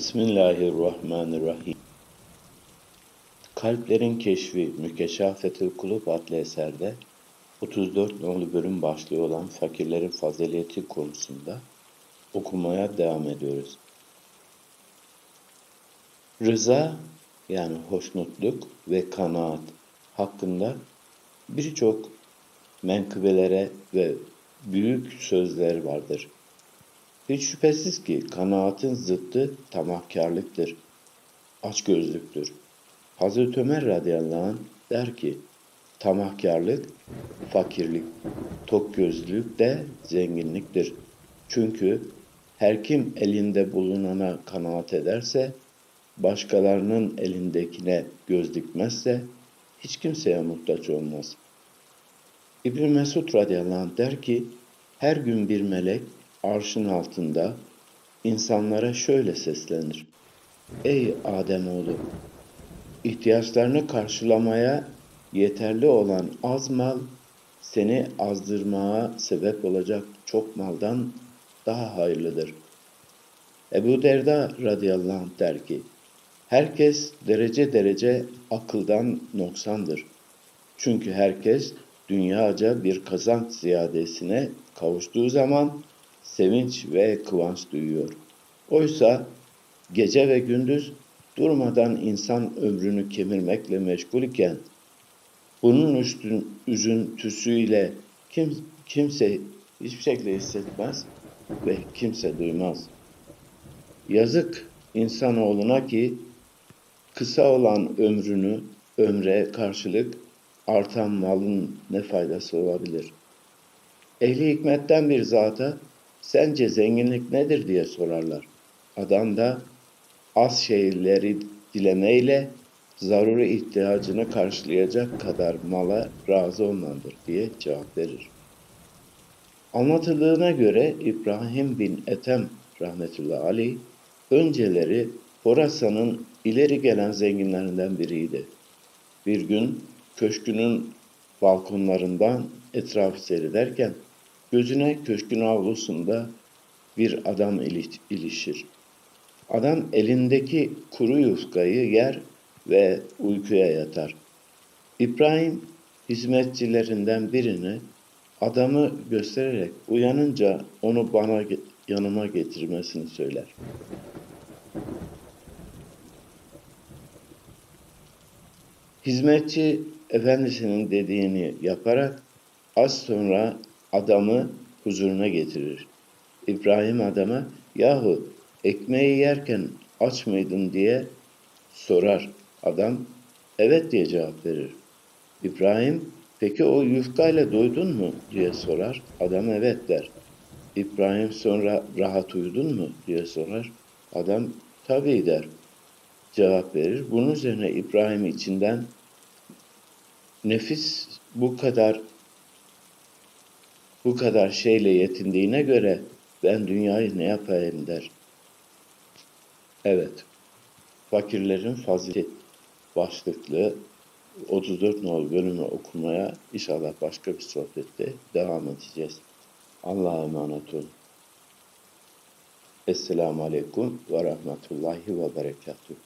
Bismillahirrahmanirrahim. Kalplerin Keşfi Mükeşafetül Kulub adlı eserde 34 nolu bölüm başlığı olan fakirlerin fazileti konusunda okumaya devam ediyoruz. Rıza yani hoşnutluk ve kanaat hakkında birçok menkıbelere ve büyük sözler vardır. Hiç şüphesiz ki kanaatin zıttı tamahkarlıktır, açgözlüktür. Hazreti Ömer radıyallahu anh der ki, tamahkarlık, fakirlik, tokgözlülük de zenginliktir. Çünkü her kim elinde bulunana kanaat ederse, başkalarının elindekine göz dikmezse, hiç kimseye muhtaç olmaz. İbn Mesud radıyallahu anh der ki, her gün bir melek arşın altında insanlara şöyle seslenir. Ey Ademoğlu! ihtiyaçlarını karşılamaya yeterli olan az mal seni azdırmaya sebep olacak çok maldan daha hayırlıdır. Ebu Derda radıyallahu anh der ki, herkes derece derece akıldan noksandır. Çünkü herkes dünyaca bir kazanç ziyadesine kavuştuğu zaman sevinç ve kıvanç duyuyor. Oysa gece ve gündüz durmadan insan ömrünü kemirmekle meşgul iken bunun üstün üzüntüsüyle kim, kimse hiçbir şekilde hissetmez ve kimse duymaz. Yazık insanoğluna ki kısa olan ömrünü ömre karşılık artan malın ne faydası olabilir? Ehli hikmetten bir zata sence zenginlik nedir diye sorarlar. Adam da az şeyleri dilemeyle zaruri ihtiyacını karşılayacak kadar mala razı olmandır diye cevap verir. Anlatıldığına göre İbrahim bin Ethem rahmetullahi aleyh önceleri Horasan'ın ileri gelen zenginlerinden biriydi. Bir gün köşkünün balkonlarından etrafı seyrederken gözüne köşkün avlusunda bir adam ilişir. Adam elindeki kuru yufkayı yer ve uykuya yatar. İbrahim hizmetçilerinden birini adamı göstererek uyanınca onu bana yanıma getirmesini söyler. Hizmetçi efendisinin dediğini yaparak az sonra adamı huzuruna getirir. İbrahim adama yahu ekmeği yerken aç mıydın diye sorar. Adam evet diye cevap verir. İbrahim peki o yufkayla doydun mu diye sorar. Adam evet der. İbrahim sonra rahat uyudun mu diye sorar. Adam tabii der. Cevap verir. Bunun üzerine İbrahim içinden nefis bu kadar bu kadar şeyle yetindiğine göre ben dünyayı ne yapayım der. Evet, fakirlerin fazilet başlıklı 34 nol bölümü okumaya inşallah başka bir sohbette devam edeceğiz. Allah'a emanet olun. Esselamu Aleyküm ve Rahmetullahi ve Berekatuhu.